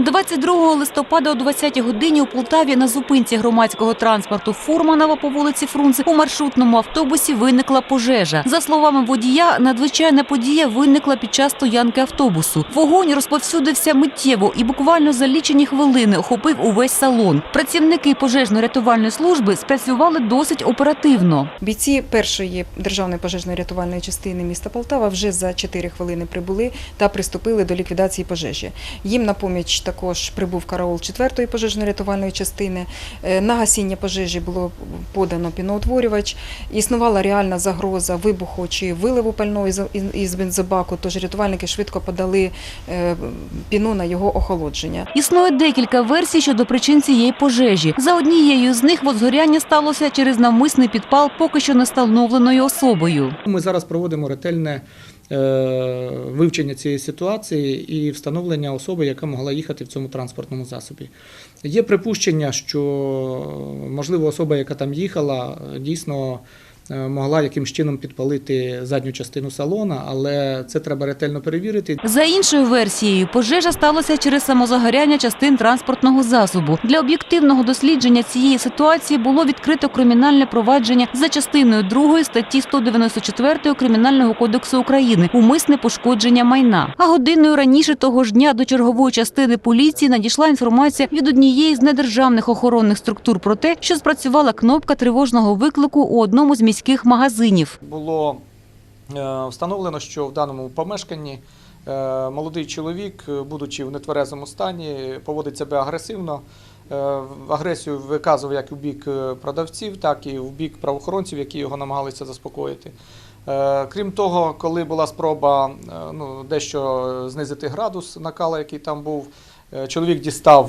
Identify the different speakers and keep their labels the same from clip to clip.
Speaker 1: 22 листопада о 20 годині у Полтаві на зупинці громадського транспорту Фурманова по вулиці Фрунзе у маршрутному автобусі виникла пожежа. За словами водія, надзвичайна подія виникла під час стоянки автобусу. Вогонь розповсюдився миттєво і буквально за лічені хвилини охопив увесь салон. Працівники пожежно-рятувальної служби спрацювали досить оперативно.
Speaker 2: Бійці першої державної пожежної рятувальної частини міста Полтава вже за 4 хвилини прибули та приступили до ліквідації пожежі. Їм на поміч також прибув караул 4-ї пожежної рятувальної частини. Е, На гасіння пожежі було подано піноутворювач. Існувала реальна загроза вибуху чи виливу пального із- бензобаку, тож рятувальники швидко подали е, піну на його охолодження.
Speaker 1: Існує декілька версій щодо причин цієї пожежі. За однією з них возгоряння сталося через навмисний підпал поки що не встановленою особою.
Speaker 3: Ми зараз проводимо ретельне вивчення цієї ситуації і встановлення особи, яка могла їхати в цьому транспортному засобі. Є припущення, що можливо особа, яка там їхала, дійсно е, могла якимсь чином підпалити задню частину салона, але це треба ретельно перевірити.
Speaker 1: За іншою версією, пожежа сталася через самозагоряння частин транспортного засобу. Для об'єктивного дослідження цієї ситуації було відкрито кримінальне провадження за частиною 2 статті 194 Кримінального кодексу України умисне пошкодження майна. А годиною раніше того ж дня до чергової частини поліції надійшла інформація від однієї з недержавних охоронних структур про те, що спрацювала кнопка тривожного виклику у одному з міських магазинів.
Speaker 3: Було е, встановлено, що в даному помешканні е, молодий чоловік, е, будучи в нетверезому стані, поводить себе агресивно. Агресію виказував як у бік продавців, так і в бік правоохоронців, які його намагалися заспокоїти. Крім того, коли була спроба ну, дещо знизити градус накала, який там був, чоловік дістав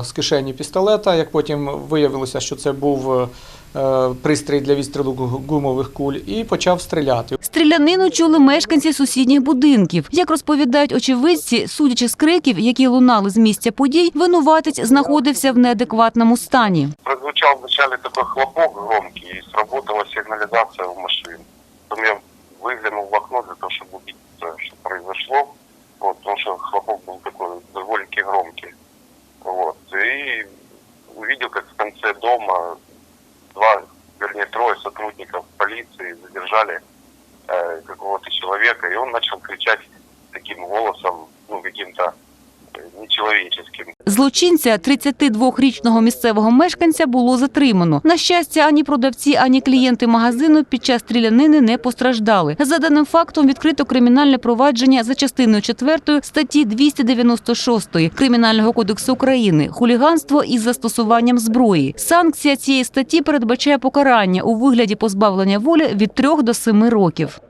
Speaker 3: е, з кишені пістолета. Як потім виявилося, що це був е, пристрій для відстрілу гумових куль, і почав стріляти.
Speaker 1: Стрілянину чули мешканці сусідніх будинків. Як розповідають очевидці, судячи з криків, які лунали з місця подій, винуватець знаходився в неадекватному стані.
Speaker 4: прозвучал вначале такой хлопок громкий, и сработала сигнализация в машине. Громкий. Вот, и увидел, как в конце дома два, вернее, трое сотрудников полиции задержали э, какого-то человека, и он начал кричать таким голосом, ну, каким-то нечеловеческим.
Speaker 1: Злочинця 32-річного місцевого мешканця було затримано. На щастя, ані продавці, ані клієнти магазину під час стрілянини не постраждали. За даним фактом відкрито кримінальне провадження за частиною 4 статті 296 Кримінального кодексу України хуліганство із застосуванням зброї. Санкція цієї статті передбачає покарання у вигляді позбавлення волі від 3 до 7 років.